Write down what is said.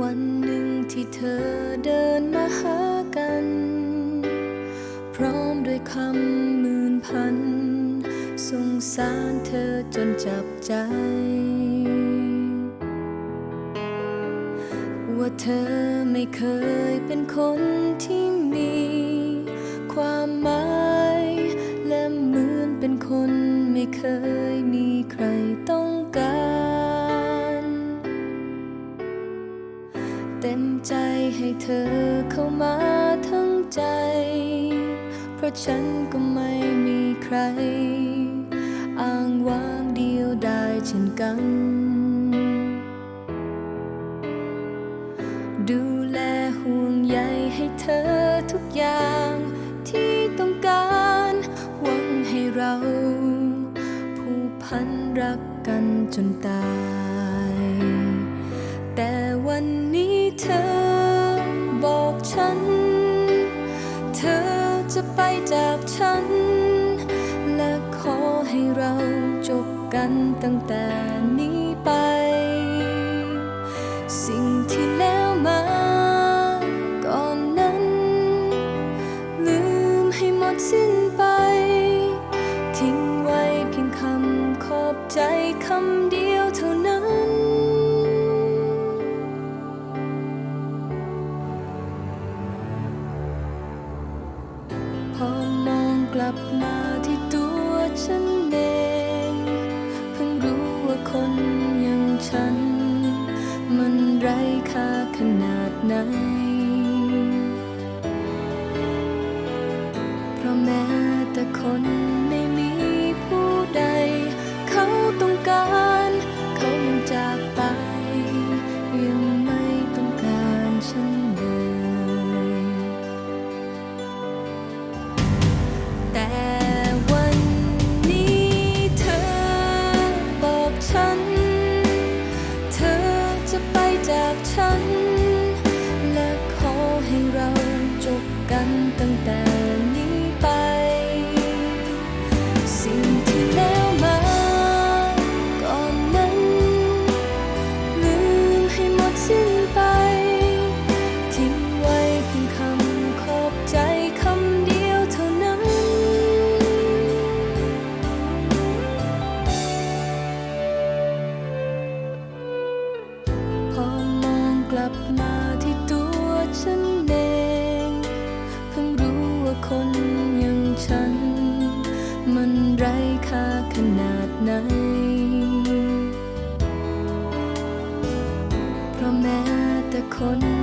วันหนึ่งที่เธอเดินมาหากัน พร้อมด้วยคำหมื่นพันสงสารเธอจนจับใจ ว่าเธอไม่เคยเป็นคนที่มี ความหมาย และเหมือนเป็นคนไม่เคย เต็มใจให้เธอเข้ามาทั้งใจ เพราะฉันก็ไม่มีใคร อ้างว้างเดียวได้เช่นกัน ดูแลห่วงใยให้เธอทุกอย่างที่ต้องการหวังให้เราผูกพันรักกันจนตาย แต่ เธอบอกฉัน เธอจะไปจากฉัน และขอให้เราจบกันตั้งแต่นี้ไป สิ่งที่แล้วมาก่อนนั้น ลืมให้หมดสิ้นไป ทิ้งไว้เพียงคำขอบใจคำเดียว ลับมาที่ตัวฉันเอง เพิ่งรู้ว่าคนอย่างฉัน มันไร้ค่าขนาดไหน เพราะแม้แต่คน ลับมาที่ตัวฉันเองเพิ่งรู้ว่าคนอย่างฉัน มันไร้ค่าขนาดไหน เพราะแม้แต่คน